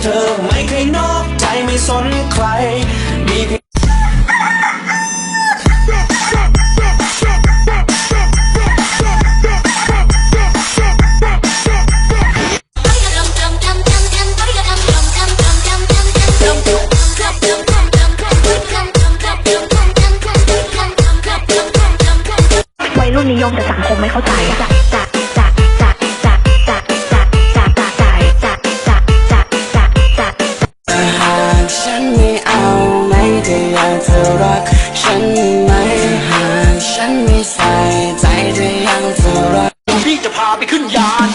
เธอไม่เคยนอกใจไม่สนใครมีเพียงวัยรุ่นนิยมแต่สังคมไม่เข้าใจจะจะจะ ฉันไม่เอาไม่ได้อยากเธอรัก ฉันไหมหากฉันไม่ใส่ใจจะยังเธอรัก พี่จะพาไปขึ้นยาน